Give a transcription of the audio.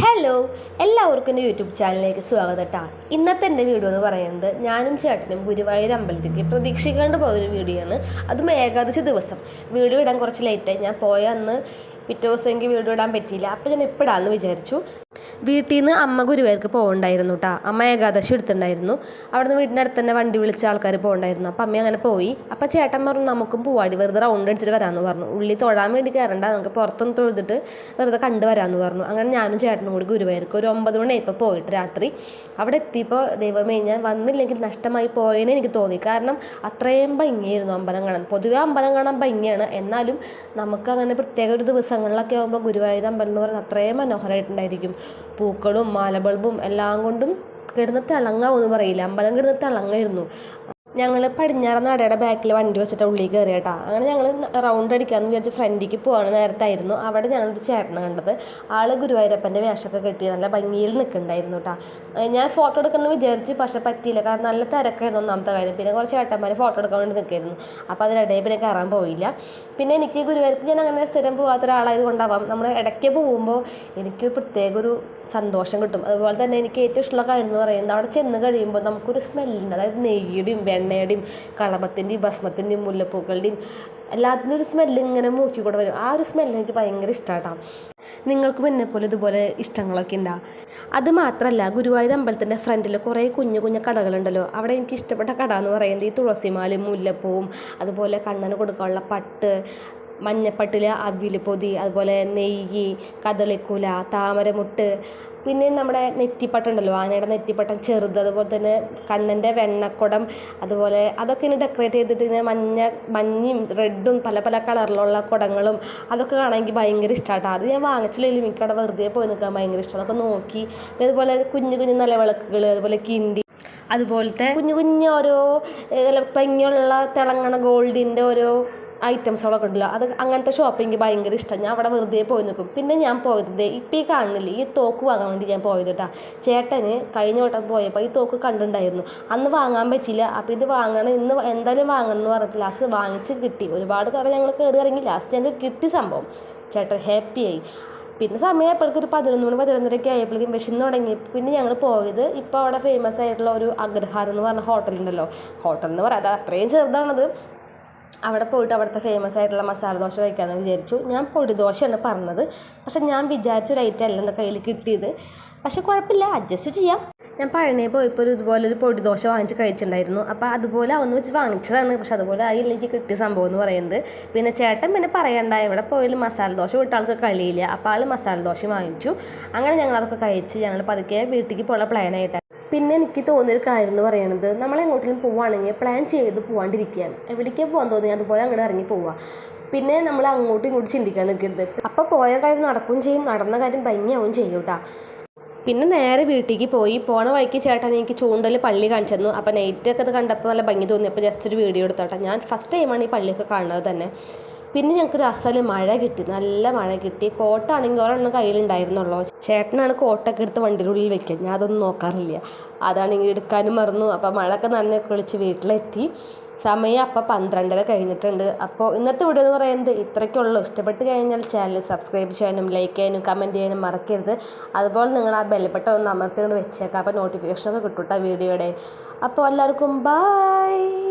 Hello എല്ലാവർക്കും എന്റെ YouTube ചാനലിലേക്ക് സ്വാഗതം കേട്ടോ ഇന്നത്തെ എന്റെ വീഡിയോ എന്ന് പറയുന്നത് ഞാനും ചേട്ടനും ഗുരുവായൂർ അമ്പലത്തിലേക്ക് പ്രതീക്ഷിക്കാണ്ട് പോയൊരു വീഡിയോ ആണ് അതും ഏകാദശി ദിവസം. വീഡിയോ ഇടാൻ കുറച്ച് ലേറ്റായി ഞാൻ പോയ അന്ന് പിറ്റേ ദിവസം എനിക്ക് വീഡിയോ ഇടാൻ പറ്റിയില്ല. അപ്പോൾ ഞാൻ ഇപ്പിടാമെന്ന് വിചാരിച്ചു? വീട്ടിൽ നിന്ന് അമ്മ ഗുരുവായൂർക്ക് പോകണ്ടായിരുന്നു കേട്ടോ അമ്മ ഏകാദശി എടുത്തിട്ടുണ്ടായിരുന്നു. അവിടെ നിന്ന് വീടിന്റെ അടുത്ത് തന്നെ വണ്ടി വിളിച്ച ആൾക്കാർ പോകണ്ടായിരുന്നു അപ്പം അമ്മ അങ്ങനെ പോയി. അപ്പം ചേട്ടൻ പറഞ്ഞു നമുക്കും പോവാടി വെറുതെ റൗണ്ട് അടിച്ചിട്ട് വരാമെന്ന് പറഞ്ഞു. ഉള്ളി തൊഴാൻ വേണ്ടി കയറണ്ട നമുക്ക് പുറത്തൊന്ന് തൊഴുതിട്ട് വെറുതെ കണ്ടു വരാമെന്ന് പറഞ്ഞു. അങ്ങനെ ഞാനും ചേട്ടനും കൂടി ഗുരുവായൂർക്ക് ഒരു ഒമ്പത് മണി ഇപ്പോൾ പോയിട്ട് രാത്രി. അവിടെ എത്തിയപ്പോൾ ദൈവമേ ഞാൻ വന്നില്ലെങ്കിൽ നഷ്ടമായി പോയെന്ന് എനിക്ക് തോന്നി. കാരണം അത്രയും ഭംഗിയായിരുന്നു അമ്പലം കാണാൻ. പൊതുവേ അമ്പലം കാണാൻ ഭംഗിയാണ്. എന്നാലും നമുക്ക് അങ്ങനെ പ്രത്യേക ഒരു ദിവസങ്ങളിലൊക്കെ ആകുമ്പോൾ ഗുരുവായൂർ അമ്പലം എന്ന് പറയുന്നത് അത്രയും മനോഹരമായിട്ടുണ്ടായിരിക്കും പൂക്കളും മാലബൾബും എല്ലാം കൊണ്ടും കിടന്ന് തിളങ്ങാവെന്ന് പറയില്ല. അമ്പലം കിടന്ന് തിളങ്ങായിരുന്നു ഞങ്ങൾ പടിഞ്ഞാറ നടയുടെ ബാക്കിൽ വണ്ടി വെച്ചിട്ട് ഉള്ളിൽ കയറി കേട്ടോ അങ്ങനെ ഞങ്ങൾ റൗണ്ട് അടിക്കാമെന്ന് വിചാരിച്ച് ഫ്രണ്ടിലേക്ക് പോകണ നേരത്തായിരുന്നു. അവിടെ ഞങ്ങളൊരു ചേട്ടനെ കണ്ടത്. ആൾ ഗുരുവായൂരപ്പന്റെ വേഷമൊക്കെ കെട്ടി നല്ല ഭംഗിയിൽ നിൽക്കുന്നുണ്ടായിരുന്നു കേട്ടോ ഞാൻ ഫോട്ടോ എടുക്കണമെന്ന് വിചാരിച്ച് പക്ഷേ പറ്റിയില്ല. കാരണം നല്ല തിരക്കായിരുന്നു ഒന്നാമത്തെ കാര്യം. പിന്നെ കുറച്ച് ചേട്ടന്മാർ ഫോട്ടോ എടുക്കാൻ വേണ്ടി നിൽക്കായിരുന്നു. അപ്പോൾ അതിനിടയിൽ പിന്നെ കയറാൻ പോയില്ല. പിന്നെ എനിക്ക് ഗുരുവായൂർക്ക് ഞാൻ അങ്ങനെ സ്ഥിരം പോകാത്ത ഒരാളായത് കൊണ്ടാവാം. നമ്മൾ ഇടയ്ക്ക് പോകുമ്പോൾ എനിക്ക് പ്രത്യേക ഒരു സന്തോഷം കിട്ടും. അതുപോലെ തന്നെ എനിക്ക് ഏറ്റവും ഇഷ്ടമുള്ള കാര്യം എന്ന് പറയുന്നത് അവിടെ ചെന്ന് കഴിയുമ്പോൾ നമുക്കൊരു സ്മെല്ലുണ്ട് അതായത് നെയ്യുടെയും വെണ്ണയുടെയും കളമത്തിന്റെയും ഭസ്മത്തിന്റെയും മുല്ലപ്പൂക്കളുടെയും എല്ലാത്തിനും ഒരു സ്മെല്ല് ഇങ്ങനെ മൂക്കി കൂടെ വരും. ആ ഒരു സ്മെല്ല് എനിക്ക് ഭയങ്കര ഇഷ്ടമായിട്ടാണ് നിങ്ങൾക്കും എന്നെപ്പോലെ ഇതുപോലെ ഇഷ്ടങ്ങളൊക്കെ ഉണ്ടാ അത് മാത്രമല്ല ഗുരുവായൂർ അമ്പലത്തിന്റെ ഫ്രണ്ടിൽ കുറേ കുഞ്ഞു കുഞ്ഞു കടകളുണ്ടല്ലോ. അവിടെ എനിക്ക് ഇഷ്ടപ്പെട്ട കട എന്ന് പറയുന്നത് ഈ തുളസിമാലും മുല്ലപ്പൂവും അതുപോലെ കണ്ണന് കൊടുക്കാനുള്ള പട്ട് മഞ്ഞപ്പട്ടിൽ അവിൽ പൊതി അതുപോലെ നെയ്യ് കദളിക്കുല താമരമുട്ട് പിന്നെ നമ്മുടെ നെറ്റിപ്പട്ടുണ്ടല്ലോ ആനയുടെ നെറ്റിപ്പട്ടം ചെറുത് അതുപോലെ തന്നെ കണ്ണന്റെ വെണ്ണക്കുടം അതുപോലെ അതൊക്കെ ഇങ്ങനെ ഡെക്കറേറ്റ് ചെയ്തിട്ട് ഇങ്ങനെ മഞ്ഞ മഞ്ഞയും റെഡും പല പല കളറിലുള്ള കുടങ്ങളും അതൊക്കെ കാണാൻ എനിക്ക് ഭയങ്കര ഇഷ്ടമാട്ടോ അത് ഞാൻ വാങ്ങിച്ചില്ലെങ്കിലും എനിക്ക് അവിടെ വെറുതെ പോയി നിൽക്കാൻ ഭയങ്കര ഇഷ്ടം. അതൊക്കെ നോക്കി പിന്നെ അതുപോലെ കുഞ്ഞു കുഞ്ഞു നിലവിളക്കുകൾ അതുപോലെ കിണ്ടി അതുപോലത്തെ കുഞ്ഞു കുഞ്ഞു ഓരോ ഭംഗിയുള്ള തിളങ്ങണ ഗോൾഡിന്റെ ഓരോ ഐറ്റംസുകളൊക്കെ ഉണ്ടല്ലോ അത് അങ്ങനത്തെ ഷോപ്പ് എനിക്ക് ഭയങ്കര ഇഷ്ടം. ഞാൻ അവിടെ വെറുതെ പോയി നിൽക്കും പിന്നെ ഞാൻ പോയത് ഇപ്പം ഈ കാണുന്നില്ല? ഈ തോക്ക് വാങ്ങാൻ വേണ്ടി ഞാൻ പോയത് കേട്ടോ ചേട്ടന് കഴിഞ്ഞ വട്ടം പോയപ്പോൾ ഈ തോക്ക് കണ്ടിട്ടുണ്ടായിരുന്നു. അന്ന് വാങ്ങാൻ പറ്റില്ല അപ്പോൾ ഇത് വാങ്ങണം ഇന്ന് എന്തായാലും വാങ്ങണം എന്ന് പറഞ്ഞിട്ട് ലാസ്റ്റ് വാങ്ങിച്ച് കിട്ടി. ഒരുപാട് കട ഞങ്ങൾ കയറി ഇറങ്ങി. ലാസ്റ്റ് ഞങ്ങൾക്ക് കിട്ടി സംഭവം. ചേട്ടൻ ഹാപ്പിയായി പിന്നെ സമയം എപ്പോഴേക്കും ഒരു പതിനൊന്ന് മണി പതിനൊന്നരയൊക്കെ ആയപ്പോഴേക്കും വിശന്ന് തുടങ്ങി. പിന്നെ ഞങ്ങൾ പോയത് ഇപ്പോൾ അവിടെ ഫേമസ് ആയിട്ടുള്ള ഒരു അഗ്രഹാരം എന്ന് പറഞ്ഞ ഹോട്ടലുണ്ടല്ലോ ഹോട്ടൽ എന്ന് അത് അത്രയും ചെറുതാണത്. അവിടെ പോയിട്ട് അവിടുത്തെ ഫേമസ് ആയിട്ടുള്ള മസാല ദോശ കഴിക്കാമെന്ന് വിചാരിച്ചു. ഞാൻ പൊടി പൊടിദോശയാണ് പറഞ്ഞത്. പക്ഷെ ഞാൻ വിചാരിച്ച ഒരു ഐറ്റം അല്ല എന്റെ കയ്യിൽ കിട്ടിയത്. പക്ഷെ കുഴപ്പമില്ല അഡ്ജസ്റ്റ് ചെയ്യാം. ഞാൻ പഴനിയിൽ പോയപ്പോൾ ഒരു പൊടി ദോശ വാങ്ങിച്ച് കഴിച്ചിട്ടുണ്ടായിരുന്നു. അപ്പോൾ അതുപോലെ ഒന്ന് വെച്ച് വാങ്ങിച്ചതാണ്. പക്ഷെ അതുപോലെ ആയില്ല എനിക്ക് കിട്ടിയ സംഭവം എന്ന് പറയുന്നത്. പിന്നെ ചേട്ടൻ പിന്നെ പറയണ്ട എവിടെ പോയാലും മസാല ദോശ വിട്ട ആൾക്ക് കളിയില്ല അപ്പോൾ ആൾ മസാല ദോശ വാങ്ങിച്ചു. അങ്ങനെ ഞങ്ങൾ അതൊക്കെ കഴിച്ച് ഞങ്ങൾ പതുക്കെ വീട്ടിലേക്ക് പോകാനുള്ള പ്ലാനായിട്ട് പിന്നെ എനിക്ക് തോന്നിയൊരു കാര്യം എന്ന് പറയുന്നത് നമ്മൾ എങ്ങോട്ടെങ്കിലും പോവുകയാണെങ്കിൽ പ്ലാൻ ചെയ്ത് പോകാണ്ടിരിക്കുകയാണ് എവിടേക്കാണ് പോകാൻ തോന്നി അതുപോലെ അങ്ങോട്ട് ഇറങ്ങി പോവുക പിന്നെ നമ്മൾ അങ്ങോട്ടും ഇങ്ങോട്ടും ചിന്തിക്കാൻ നിൽക്കരുത് അപ്പോൾ പോയ കാര്യം നടക്കുകയും ചെയ്യും നടന്ന കാര്യം ഭംഗിയാവും ചെയ്യും പിന്നെ നേരെ വീട്ടിലേക്ക് പോയി. പോണ വഴിക്ക് ചേട്ടൻ എനിക്ക് ചൂണ്ടൽ പള്ളി കാണിച്ചു തന്നു. അപ്പോൾ നൈറ്റൊക്കെ അത് കണ്ടപ്പോൾ നല്ല ഭംഗി തോന്നി. അപ്പോൾ ജസ്റ്റ് ഒരു വീഡിയോ എടുത്തോട്ടെ ഞാൻ ഫസ്റ്റ് ടൈമാണ് ഈ പള്ളിയൊക്കെ കാണുന്നത് തന്നെ. പിന്നെ ഞങ്ങൾക്ക് ഒരു അസൽ മഴ കിട്ടി. നല്ല മഴ കിട്ടി. കോട്ടാണെങ്കിൽ ഒരെണ്ണം കയ്യിലുണ്ടായിരുന്നുള്ളൂ. ചേട്ടനാണ് കോട്ടൊക്കെ എടുത്ത് വണ്ടിയുടെ ഉള്ളിൽ വെക്കുക ഞാൻ അതൊന്നും നോക്കാറില്ല. അതാണെങ്കിൽ എടുക്കാനും മറന്നു. അപ്പോൾ മഴയൊക്കെ നന്നെ കുളിച്ച് വീട്ടിലെത്തി. സമയം അപ്പോൾ പന്ത്രണ്ടര കഴിഞ്ഞിട്ടുണ്ട്. അപ്പോൾ ഇന്നത്തെ വീഡിയോ എന്ന് പറയുന്നത് ഇത്രയ്ക്കുള്ളൂ ഇഷ്ടപ്പെട്ട് കഴിഞ്ഞാൽ ചാനൽ സബ്സ്ക്രൈബ് ചെയ്യാനും ലൈക്ക് ചെയ്യാനും കമന്റ് ചെയ്യാനും മറക്കരുത്. അതുപോലെ നിങ്ങൾ ആ ബെല്ലപ്പെട്ട ഒന്ന് അമർത്തിക്കൊണ്ട് വെച്ചേക്കാം. അപ്പോൾ നോട്ടിഫിക്കേഷനൊക്കെ കിട്ടും കേട്ടോ വീഡിയോയുടെ അപ്പോൾ എല്ലാവർക്കും ബായ്